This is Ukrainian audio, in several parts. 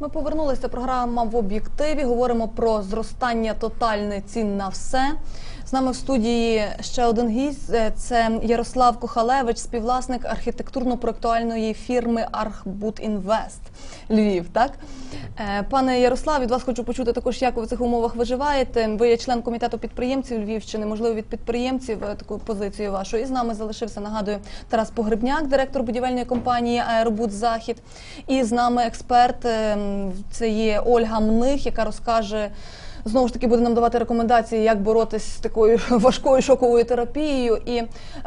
Ми повернулися. Програма в об'єктиві. Говоримо про зростання тотальне цін на все. З нами в студії ще один гість. Е, Це Ярослав Кохалевич, співвласник архітектурно-проектуальної фірми Архбудінвест Львів. Так, Е, пане Ярослав, від вас хочу почути також, як ви в цих умовах виживаєте. Ви є член комітету підприємців Львівщини. Можливо, від підприємців е, таку позицію вашу. І з нами залишився. Нагадую, Тарас Погребняк, директор будівельної компанії Аеробуд Захід. І з нами експерт. Це є Ольга Мних, яка розкаже. Знову ж таки буде нам давати рекомендації, як боротися з такою важкою шоковою терапією. І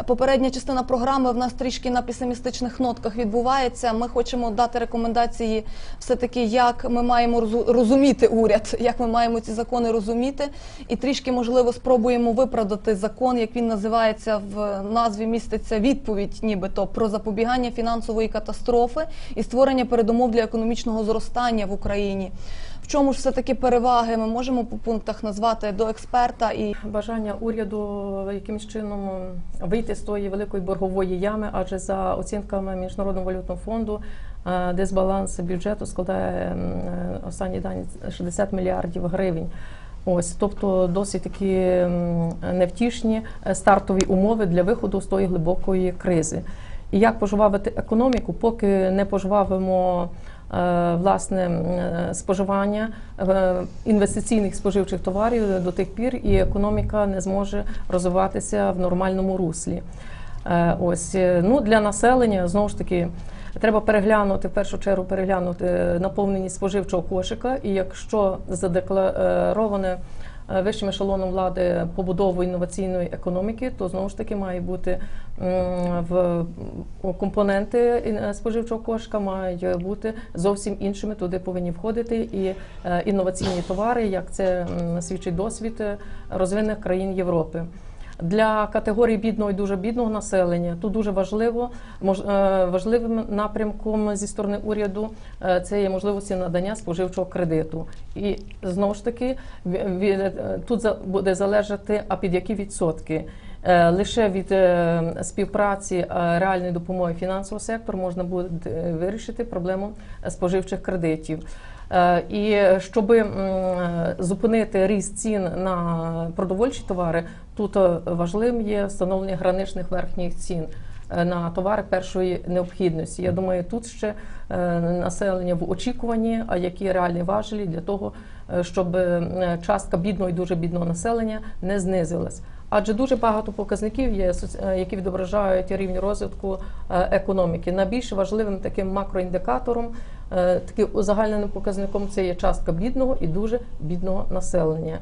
попередня частина програми в нас трішки на песимістичних нотках відбувається. Ми хочемо дати рекомендації, все таки, як ми маємо розуміти уряд, як ми маємо ці закони розуміти, і трішки можливо спробуємо виправдати закон, як він називається в назві міститься відповідь, нібито про запобігання фінансової катастрофи і створення передумов для економічного зростання в Україні. Чому ж все таки переваги? Ми можемо по пунктах назвати до експерта і Бажання уряду якимось чином вийти з тої великої боргової ями, адже за оцінками Міжнародного валютного фонду е, дисбаланс бюджету складає е, останні дані 60 мільярдів гривень. Ось, тобто досить такі невтішні е, стартові умови для виходу з тої глибокої кризи. І як пожвавити економіку, поки не пожвавимо власне е, споживання е, інвестиційних споживчих товарів до тих пір, і економіка не зможе розвиватися в нормальному руслі. Е, Ось е, ну для населення знову ж таки. Треба переглянути в першу чергу переглянути наповненість споживчого кошика, і якщо задеклароване е, вищим ешелоном влади побудову інноваційної економіки, то знову ж таки має бути в компоненти е, споживчого кошка, мають бути зовсім іншими. Туди повинні входити і е, інноваційні товари, як це свідчить досвід е, розвинених країн Європи. Для категорії бідного і дуже бідного населення тут дуже важливо е, важливим напрямком зі сторони уряду е, це є можливості надання споживчого кредиту. І знову ж таки е, тут буде залежати, а під які відсотки. Лише від співпраці реальної допомоги фінансового сектору можна буде вирішити проблему споживчих кредитів. Е, І щоб зупинити ріст цін на продовольчі товари, тут е, важливим є встановлення граничних верхніх цін е, на товари першої необхідності. Я думаю, тут ще населення в очікуванні, а які реальні важелі для того, щоб частка бідного і дуже бідного населення не знизилась. Адже дуже багато показників є, е, які відображають рівень розвитку е, економіки. Найбільш важливим таким макроіндикатором, е, таким узагальненим показником це є частка бідного і дуже бідного населення.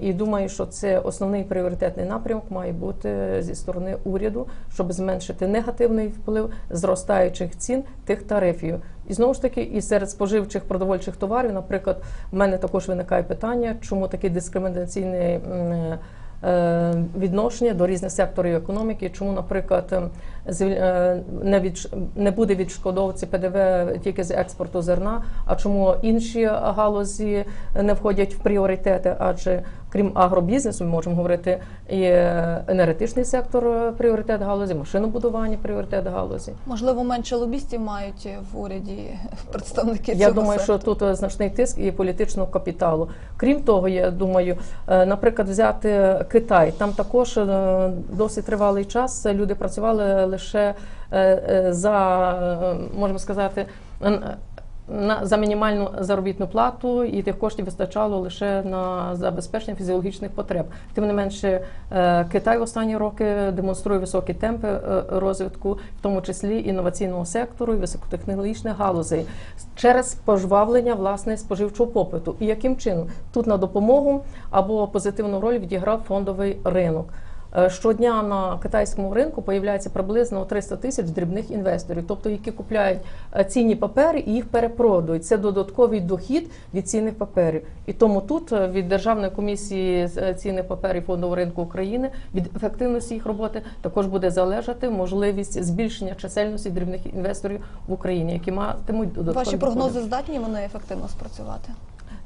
І думаю, що це основний пріоритетний напрямок має бути зі сторони уряду, щоб зменшити негативний вплив зростаючих цін тих тарифів. І знову ж таки, і серед споживчих продовольчих товарів, наприклад, в мене також виникає питання, чому такий дискримінаційний. Е, Відношення до різних секторів економіки, чому, наприклад, ем, е, не від не буде відшкодовуватися ПДВ тільки з експорту зерна, а чому інші галузі не входять в пріоритети? Адже крім агробізнесу, ми можемо говорити і енергетичний сектор е, пріоритет галузі, машинобудування пріоритет галузі. можливо менше лобістів мають в уряді представники Я цього думаю, сектору. що тут е, значний тиск і політичного капіталу. Крім того, я думаю, е, наприклад, взяти Китай. Там також е, досить тривалий час люди працювали лише е, е, за е, можемо сказати. На за мінімальну заробітну плату і тих коштів вистачало лише на забезпечення фізіологічних потреб. Тим не менше, е, Китай в останні роки демонструє високі темпи е, розвитку, в тому числі інноваційного сектору і високотехнологічних галузей через пожвавлення власне споживчого попиту. І яким чином тут на допомогу або позитивну роль відіграв фондовий ринок. Е, Щодня на китайському ринку появляється приблизно 300 тисяч дрібних інвесторів, тобто які купляють е, цінні папери і їх перепродують. Це додатковий дохід від цінних паперів. І тому тут е, від Державної комісії цінних паперів фондового ринку України від ефективності їх роботи також буде залежати можливість збільшення чисельності дрібних інвесторів в Україні, які матимуть додаткові Ваші доходи. прогнози здатні вони ефективно спрацювати?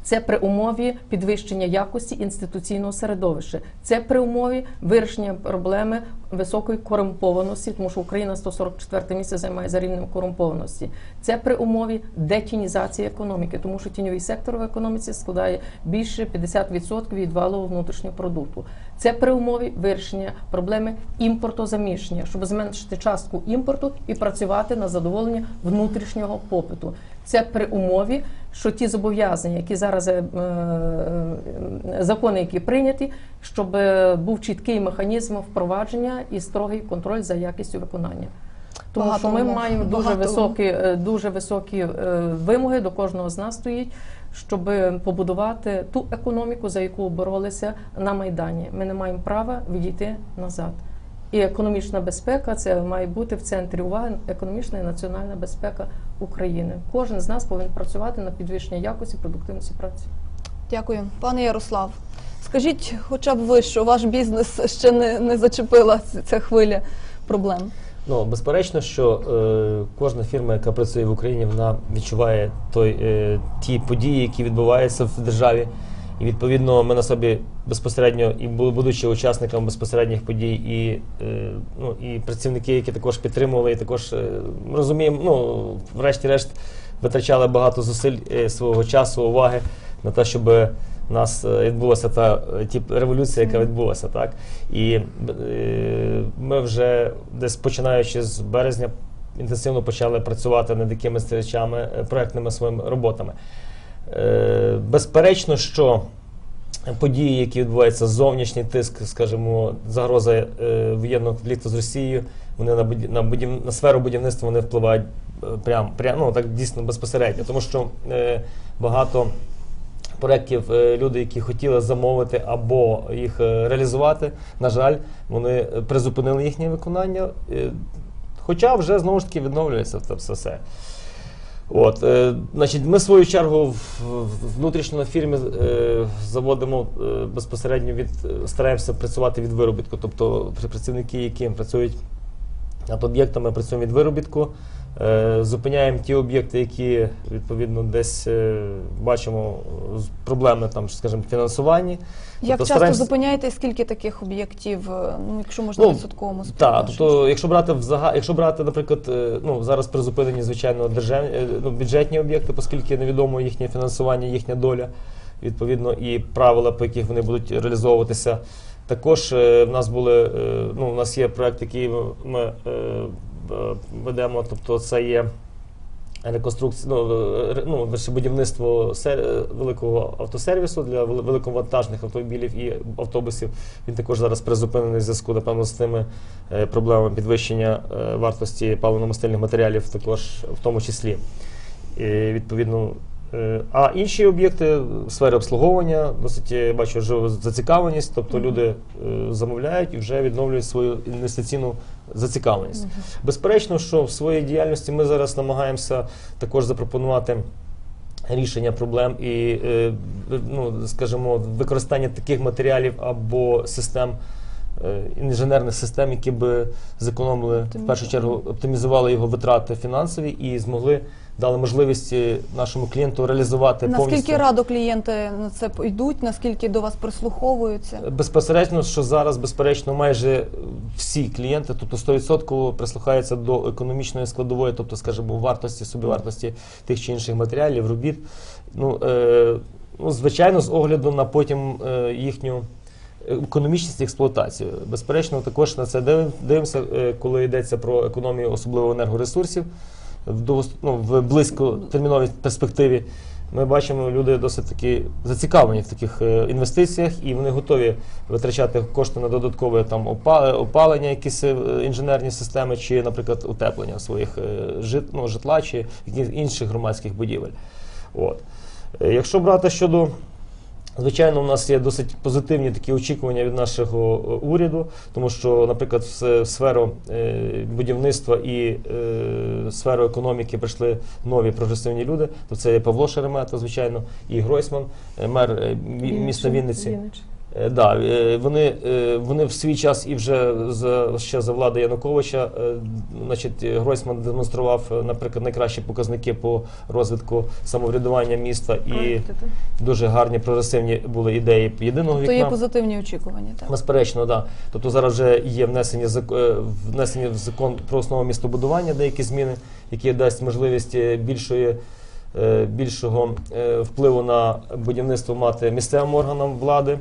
Це при умові підвищення якості інституційного середовища. Це при умові вирішення проблеми високої корумпованості, тому що Україна 144 місце займає за рівнем корумпованості. Це при умові детінізації економіки, тому що тіньовий сектор в економіці складає більше 50% від валового внутрішнього продукту. Це при умові вирішення проблеми імпортозаміщення, щоб зменшити частку імпорту і працювати на задоволення внутрішнього попиту. Це при умові, що ті зобов'язання, які зараз е, е, закони, які прийняті, щоб е, був чіткий механізм впровадження і строгий контроль за якістю виконання. Тому Багато що ми умов, маємо дуже багато високі, е, дуже високі вимоги до кожного з нас стоїть, щоб побудувати ту економіку, за яку боролися на майдані. Ми не маємо права відійти назад. І економічна безпека це має бути в центрі уваги економічна і національна безпека України. Кожен з нас повинен працювати на підвищення якості продуктивності праці. Дякую, пане Ярослав. Скажіть, хоча б ви, що ваш бізнес ще не, не зачепила ця хвиля проблем. Ну, безперечно, що е, кожна фірма, яка працює в Україні, вона відчуває той, е, ті події, які відбуваються в державі. І відповідно ми на собі безпосередньо і бу- будучи учасниками безпосередніх подій, і, е, ну, і працівники, які також підтримували, і також е, розуміємо, ну, врешті-решт витрачали багато зусиль е, свого часу, уваги на те, щоб у нас відбулася та ті революція, яка відбулася, так і е, ми вже десь починаючи з березня інтенсивно почали працювати над якимись речами, проектними своїми роботами. Е, Безперечно, що події, які відбуваються, зовнішній тиск, скажімо, загроза е, воєнного конфлікту з Росією, вони на, буді- на, будів... на сферу будівництва вони впливають е, прям, прям ну, так дійсно безпосередньо, тому що багато проєктів люди, які хотіли замовити або їх реалізувати, на жаль, вони призупинили їхнє виконання. Хоча вже знову ж таки відновлюється це все. От, е, значить, ми свою чергу в, в- внутрішньо фірмі е, заводимо е, безпосередньо від е, стараємося працювати від виробітку. Тобто працівники, які працюють над об'єктами, працюємо від виробітку. Е, зупиняємо ті об'єкти, які відповідно десь е, бачимо е, проблеми там, скажімо, фінансуванні. Як Тобто часто стараємось- зупиняєте, скільки таких об'єктів, ну якщо можна Ну, відсотковому Так, тобто, якщо брати в зага... якщо брати, наприклад, ну зараз призупинені, звичайно, держав... ну, бюджетні об'єкти, оскільки невідомо їхнє фінансування, їхня доля, відповідно, і правила, по яких вони будуть реалізовуватися. Також в нас були, ну, у нас є проект, який ми ведемо, тобто це є реконструкція, ну, е, ну, будівництво е, великого автосервісу для вели- великовантажних автомобілів і автобусів. Він також зараз призупинений в зв'язку, напевно, з тими е, проблемами підвищення е, вартості паливно-мастильних матеріалів, також в тому числі. І, відповідно, е, а інші об'єкти в сфері обслуговування досить я бачу живу зацікавленість, тобто люди е, замовляють і вже відновлюють свою інвестиційну зацікавленість. Безперечно, що в своїй діяльності ми зараз намагаємося також запропонувати рішення проблем і, е, ну, скажімо, використання таких матеріалів або систем. Е, Інженерних систем, які би зекономили в першу чергу, оптимізували його витрати фінансові і змогли дали можливість е, нашому клієнту реалізувати Наскільки повністю. радо клієнти на це йдуть, наскільки до вас прислуховуються? Безпосередньо, що зараз, безперечно, майже всі клієнти, тобто 100% прислухаються до економічної складової, тобто, скажімо, вартості, собівартості тих чи інших матеріалів, робіт. Ну, е, ну звичайно, з огляду на потім е, їхню економічність і експлуатацію. Безперечно, також на це дивим- дивимося, е, коли йдеться про економію, особливо енергоресурсів в, ну, в близькотерміновій перспективі. Ми бачимо, люди досить таки зацікавлені в таких е, інвестиціях, і вони готові витрачати кошти на додаткове там опалення, якісь е, інженерні системи, чи, наприклад, утеплення своїх е, жит, ну, житла чи інших громадських будівель. От. Е, Якщо брати щодо Звичайно, у нас є досить позитивні такі очікування від нашого е, уряду, тому що, наприклад, в сферу е, будівництва і е, сферу економіки прийшли нові прогресивні люди. То це є Павло Шеремета, звичайно, і Гройсман, е, мер е, мі- міста Вінниці. Е, Да, е, вони, е, вони в свій час і вже за, ще за влади Януковича, значить, Гройсман демонстрував, наприклад, найкращі показники по розвитку самоврядування міста і дуже гарні прогресивні були ідеї єдиного То є позитивні очікування. Так. Безперечно, да. Тобто зараз вже є внесені внесені в закон про основу містобудування деякі зміни, які дасть можливість більшої. Більшого впливу на будівництво мати місцевим органам влади,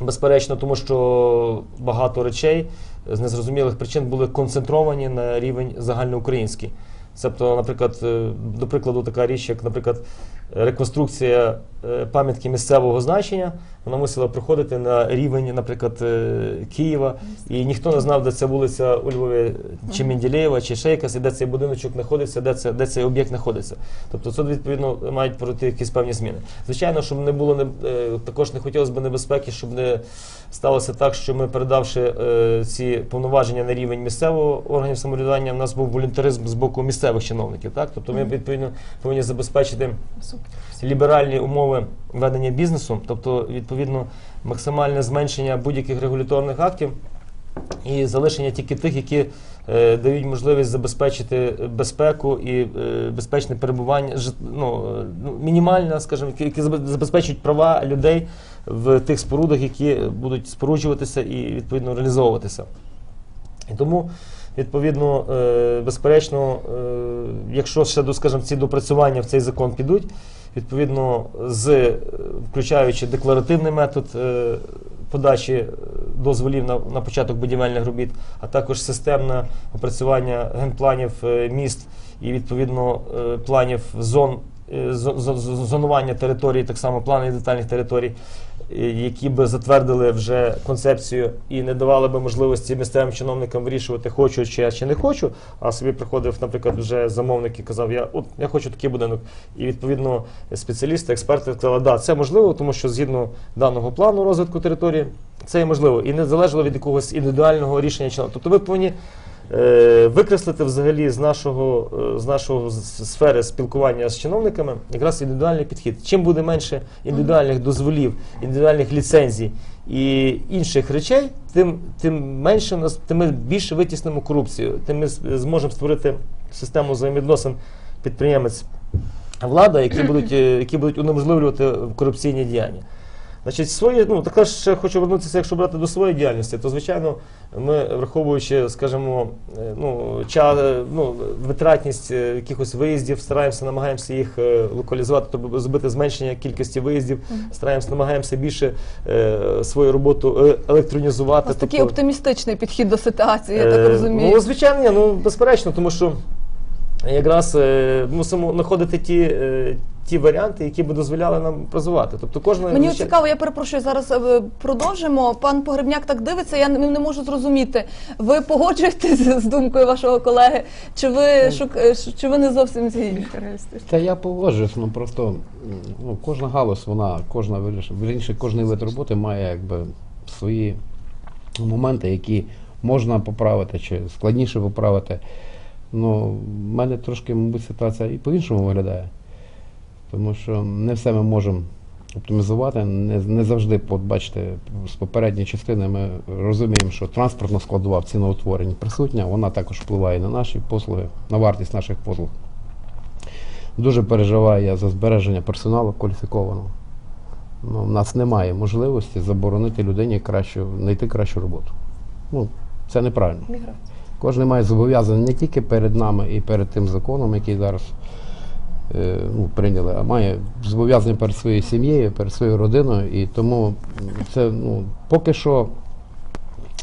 безперечно, тому що багато речей з незрозумілих причин були концентровані на рівень загальноукраїнський. Тобто, наприклад, е, до прикладу, така річ, як, наприклад, реконструкція е, пам'ятки місцевого значення, вона мусила проходити на рівень, наприклад, е, Києва, і ніхто не знав, де ця вулиця у Львові, чи Менділеєва, чи ще якась, і де цей будиночок знаходиться, де, це, де цей об'єкт знаходиться. Тобто, це відповідно мають пройти якісь певні зміни. Звичайно, щоб не було не- е, також не хотілося б небезпеки, щоб не сталося так, що ми передавши е, ці повноваження на рівень місцевого органів самоврядування, в нас був волюнтаризм з боку місцевих чиновників. Так, тобто ми відповідно повинні забезпечити. Ліберальні умови ведення бізнесу, тобто відповідно максимальне зменшення будь-яких регуляторних актів і залишення тільки тих, які е, дають можливість забезпечити безпеку і е, безпечне перебування, ну, ну, мінімальне, скажімо, які забезпечують права людей в тих спорудах, які будуть споруджуватися і відповідно реалізовуватися. І тому, відповідно, е, безперечно, е, якщо ще скажімо, ці допрацювання в цей закон підуть, відповідно, з е, включаючи декларативний метод подачі дозволів на, на початок будівельних робіт, а також системне опрацювання генпланів міст і відповідно планів зон. зо- зо- зо- Зонування територій, так само планів детальних територій, які би затвердили вже концепцію і не давали би можливості місцевим чиновникам вирішувати, хочу чи я чи не хочу. А собі приходив, наприклад, вже замовник і казав, я от я хочу такий будинок. І відповідно спеціалісти, експерти сказали, да, це можливо, тому що згідно даного плану розвитку території, це є можливо. І не залежало від якогось індивідуального рішення. Тобто ви повинні викреслити взагалі з нашого, е, з нашого сфери спілкування з чиновниками якраз індивідуальний підхід. Чим буде менше індивідуальних дозволів, індивідуальних ліцензій і інших речей, тим, тим менше нас, тим ми більше витіснимо корупцію, тим ми зможемо створити систему взаємовідносин підприємець влада, які будуть, е, які будуть унеможливлювати корупційні діяння. Значить, свої, ну також ще хочу вернутися, якщо брати до своєї діяльності, то звичайно, ми враховуючи, скажімо, е, ну, ча, е, ну, витратність е, якихось виїздів, стараємося, намагаємося їх локалізувати, тобто зробити зменшення кількості виїздів, стараємося, намагаємося більше е, свою роботу електронізувати. вас такий тобто- оптимістичний підхід до ситуації, я Е, так розумію. Ну, звичайно, ні, ну безперечно, тому що якраз мусимо знаходити ті, ті варіанти, які би дозволяли нам працювати. Тобто кожна Мені от цікаво, я перепрошую, зараз е, продовжимо. Пан Погребняк так дивиться, я не, не можу зрозуміти. Ви погоджуєтесь з думкою вашого колеги, чи ви шук, е, ш- чи ви не зовсім згідні? Та я погоджуюсь, ну просто м, ну, кожна галузь, вона, кожна виріш- вірніше, кожний вид роботи має якби свої моменти, які можна поправити чи складніше поправити. Ну, в мене трошки, мабуть, ситуація і по-іншому виглядає. Тому що не все ми можемо оптимізувати, не, не завжди, от бачите, з попередньої частини ми розуміємо, що транспортна складова в ціноутворенні присутня, вона також впливає на наші послуги, на вартість наших послуг. Дуже переживаю я за збереження персоналу кваліфікованого. Ну, в нас немає можливості заборонити людині кращу, знайти кращу роботу. Ну, це неправильно. Міграція. Кожен має зобов'язання не тільки перед нами і перед тим законом, який зараз ну, прийняли, а має зобов'язання перед своєю сім'єю, перед своєю родиною. І тому це ну, поки що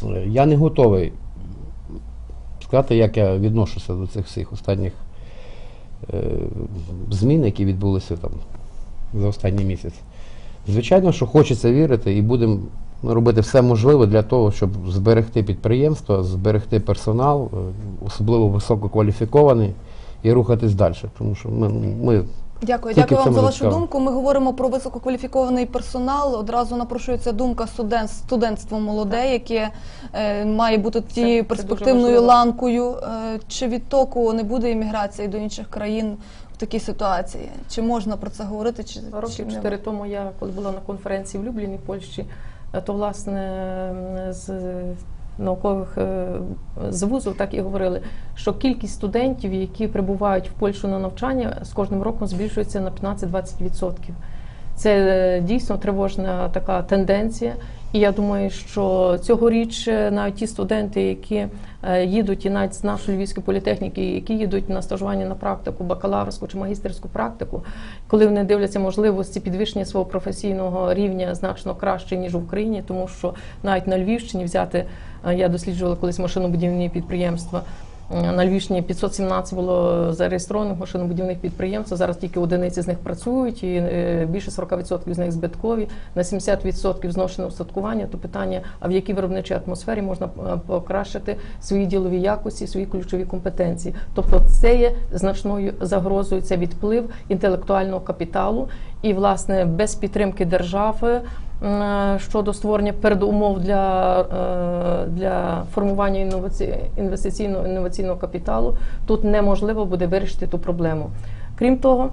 е, я не готовий сказати, як я відношуся до цих всіх останніх е, змін, які відбулися там за останній місяць. Звичайно, що хочеться вірити і будемо робити все можливе для того, щоб зберегти підприємство, зберегти персонал, е, особливо висококваліфікований, і рухатись далі. Тому що ми, ми Дякую, дякую вам за вашу думку. Ми говоримо про висококваліфікований персонал. Одразу напрошується думка студент, студентство молоде, яке е, має бути тією перспективною ланкою. Е, чи відтоку не буде імміграції до інших країн в такій ситуації? Чи можна про це говорити? Чи, чи Років не? чотири тому я, коли була на конференції в Любліні, Польщі, е, то власне з наукових е, з вузу так і говорили, що кількість студентів, які прибувають в Польщу на навчання, з кожним роком збільшується на 15-20%. Це е, дійсно тривожна така тенденція. І я думаю, що цьогоріч е, навіть ті студенти, які е, їдуть і навіть з нашої львівської політехніки, які їдуть на стажування на практику, бакалаврську чи магістерську практику, коли вони дивляться можливості підвищення свого професійного рівня значно краще ніж в Україні, тому що навіть на Львівщині взяти е, я досліджувала колись машинобудівні підприємства. На Львівщині 517 було зареєстрованих машинобудівних підприємств. Зараз тільки одиниці з них працюють, і е, більше 40% з них збиткові, на 70% зношене устаткування. То питання, а в якій виробничій атмосфері можна е, покращити свої ділові якості, свої ключові компетенції. Тобто, це є значною загрозою. Це відплив інтелектуального капіталу, і власне без підтримки держави. М, Щодо створення передумов для, е, для формування інноваці... інвестиційного інноваційного капіталу, тут неможливо буде вирішити ту проблему. Крім того,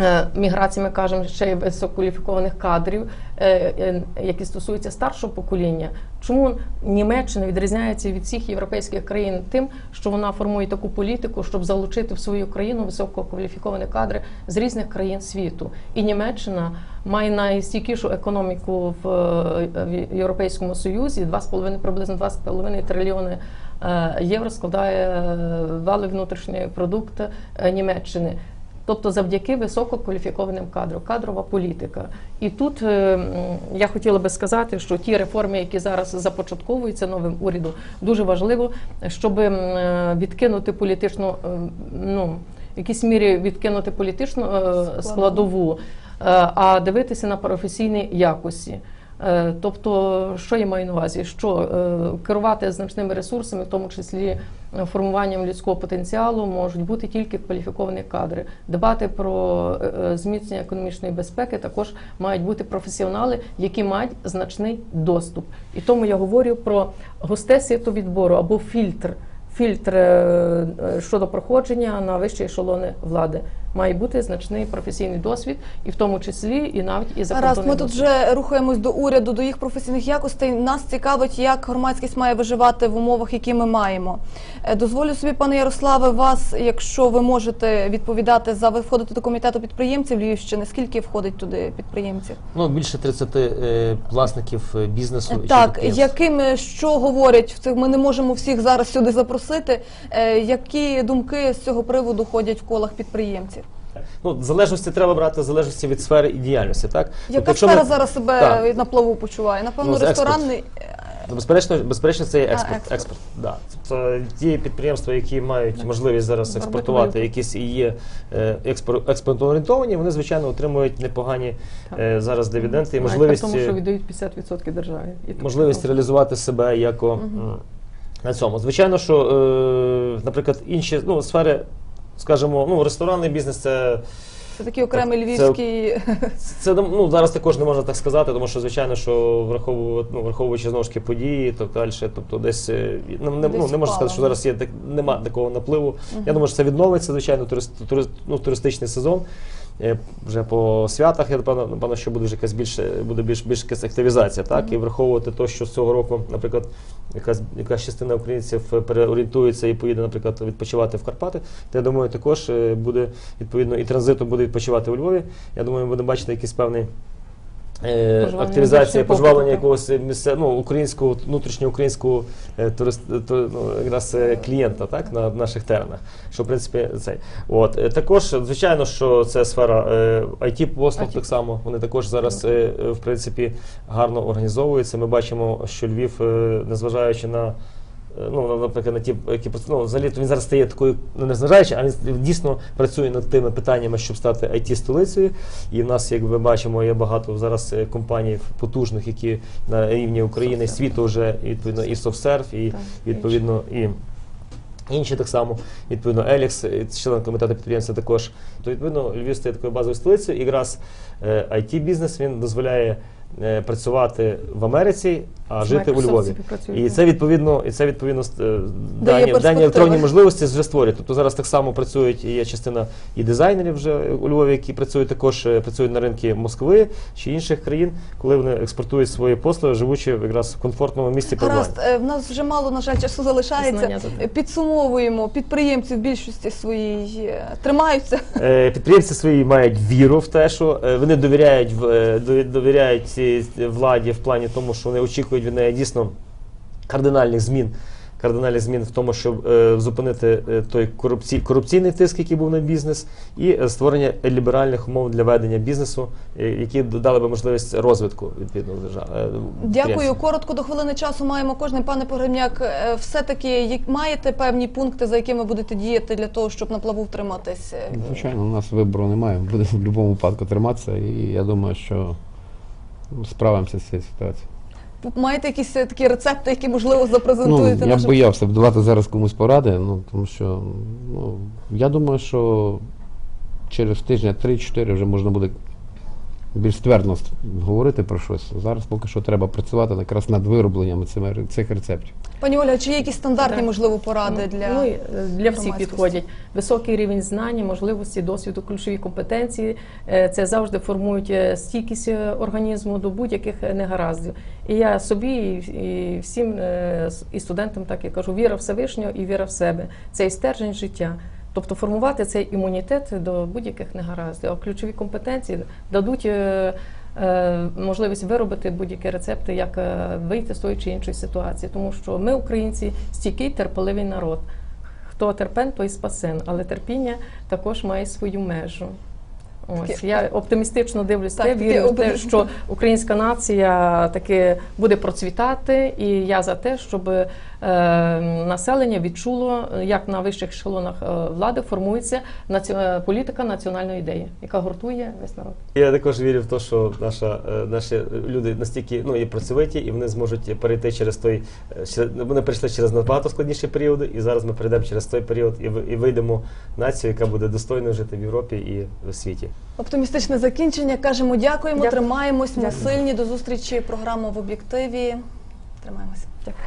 е, міграція, ми кажемо, ще й висококваліфікованих кадрів, е, е, які стосуються старшого покоління. Чому Німеччина відрізняється від всіх європейських країн тим, що вона формує таку політику, щоб залучити в свою країну висококваліфіковані кадри з різних країн світу. І Німеччина має найстійкішу економіку в, е, Європейському Союзі 2,5, приблизно 2,5 трильйони е, євро складає е, валовий внутрішній продукт е, Німеччини. Тобто завдяки висококваліфікованим кадрам, кадрова політика. І тут е, я хотіла би сказати, що ті реформи, які зараз започатковуються новим урядом, дуже важливо, щоб е, відкинути політичну, е, ну, в якійсь мірі відкинути політичну складову, а дивитися на професійні якості. Е, Тобто, що я маю на увазі? Що е, керувати значними ресурсами, в тому числі е, формуванням людського потенціалу, можуть бути тільки кваліфіковані кадри. Дбати про зміцнення економічної безпеки також мають бути професіонали, які мають значний доступ. І тому я говорю про густе сито відбору або фільтр. Фільтр щодо проходження на вищі ешелони влади має бути значний професійний досвід, і в тому числі і навіть і за Раз ми тут вже рухаємось до уряду, до їх професійних якостей. Нас цікавить, як громадськість має виживати в умовах, які ми маємо. Е, Дозволю собі, пане Ярославе, вас, якщо ви можете відповідати за ви входите до комітету підприємців Львівщини. Скільки входить туди підприємців? Ну, більше 30 е, власників е, бізнесу. Так, якими що говорять в цих? Ми не можемо всіх зараз сюди запросити. Е, Які думки з цього приводу ходять в колах підприємців? Ну, залежності треба брати в залежності від сфери і діяльності, так? Яка Тобто, сфера ми- зараз себе Так. на плаву почуває? Напевно, Ну, ресторанний. Ну, Безперечно, безперечно, це є А, експорт. експорт. експорт. Да. Тобто ті підприємства, які мають можливість зараз експортувати, якісь і є е, експор- експортоорієнтовані, вони звичайно отримують непогані е, зараз дивіденди і можливість, Тому що е, віддають 50% державі. І можливість реалізувати себе як на цьому. Звичайно, що, е, наприклад, інші ну, сфери, скажімо, ну, ресторанний бізнес це. Це такий окремий львівський. Це ну зараз також не можна так сказати, тому що звичайно, що враховувати ну, враховуючи знову ж таки події, то далі, тобто десь е, не, не, ну, не можна сказати, що зараз є так, нема такого напливу. Я думаю, що це відновиться, звичайно, турист, турист, ну, туристичний сезон. Е, Вже по святах, я напевно, що буде вже якась більше, буде більш більш якась активізація, так і враховувати те, що з цього року, наприклад, якась якась частина українців переорієнтується і поїде, наприклад, відпочивати в Карпати. То я думаю, також е, буде відповідно і транзиту буде відпочивати у Львові. Я думаю, ми будемо бачити якийсь певний. Е, Активізація внутрішнього пожвавлення якогось місце, ну, українського, внутрішньоукраїнського е, турист, то, ну, якраз е, клієнта так, на наших теренах. Що, в принципі, цей. От. Е, Також, звичайно, що це сфера е, IT-послуг IT. так само. Вони також зараз, е, е, в принципі, гарно організовуються. Ми бачимо, що Львів, е, незважаючи на е, Ну, наприклад, на ті, які ну, взагалі то він зараз стає такою, ну не зважаючи, а він дійсно працює над тими питаннями, щоб стати it столицею. І в нас, як ви бачимо, є багато зараз е, компаній потужних, які на рівні України, Софтсерв. світу вже відповідно і SoftServe, і Так, відповідно і. Інші так само, відповідно, Елікс, член комітету підприємства також. То відповідно Львів стає такою базовою столицею. І якраз е, IT-бізнес він дозволяє е, працювати в Америці, а жити у Львові. І це відповідно, і це відповідно е, дані, дані електронні можливості вже створюють. Тобто зараз так само працюють, і є частина і дизайнерів вже у Львові, які працюють також е, працюють на ринку Москви чи інших країн, коли вони експортують свої послуги, живучи якраз в комфортному місці. Гаразд, е, в нас вже мало, на жаль, часу залишається. Е, Підсумовуємо, підприємці в більшості своїй е, тримаються. Е, Підприємці свої мають віру в те, що е, вони довіряють в- е, довіряють цій владі в плані тому, що вони очікують від неї дійсно кардинальних змін. Кардинальних змін в тому, щоб е, зупинити е, той корупцій, корупційний тиск, який був на бізнес, і е, створення ліберальних умов для ведення бізнесу, е, які дали би можливість розвитку відповідно держави. е, Дякую. Коротко до хвилини часу маємо кожний. Пане Погребняк, е, все-таки як- маєте певні пункти, за якими будете діяти для того, щоб на плаву втриматись? Е, Звичайно, у нас вибору немає. Буде в будь-якому випадку триматися, і я думаю, що справимося з цією ситуацією. Маєте якісь е, такі рецепти, які можливо Ну, запрезентуєте я б нашим? боявся б давати зараз комусь поради, ну, тому що ну, я думаю, що через тижня 3-4 вже можна буде більш ствердно говорити про щось. Зараз поки що треба працювати якраз над виробленням цих рецептів. Пані Оля, чи є якісь стандартні, Так. можливо, поради для ну, е, для всіх підходять. Високий рівень знань, можливості, досвіду, ключові компетенції. Е, Це завжди формують е, стійкість організму до будь-яких негараздів. І я собі і, всім і студентам так і кажу: віра в Всевишнього і віра в себе. Це і стержень життя. Тобто формувати цей імунітет до будь-яких негараздів. Ключові компетенції дадуть е, е, можливість виробити будь-які рецепти, як е, вийти з тої чи іншої ситуації. Тому що ми, українці, стійкий, терпеливий народ. Хто терпен, той спасен, але терпіння також має свою межу. Ось я оптимістично дивлюсь Так, те, вірю в те, що українська нація таки буде процвітати, і я за те, щоб е, населення відчуло, як на вищих ешелонах е, влади формується наці... е, політика національної ідеї, яка гуртує весь народ. Я також вірю в те, що наша, е, наші люди настільки ну, є працьовиті, і вони зможуть перейти через той. е, ще- Вони прийшли через набагато складніші періоди, і зараз ми перейдемо через той період і, і вийдемо націю, яка буде достойною жити в Європі і в світі. Оптимістичне закінчення. Кажемо дякуємо, Дякую. тримаємось. Ми Дякую. сильні. До зустрічі. Програма в об'єктиві. Тримаємося. Дякую.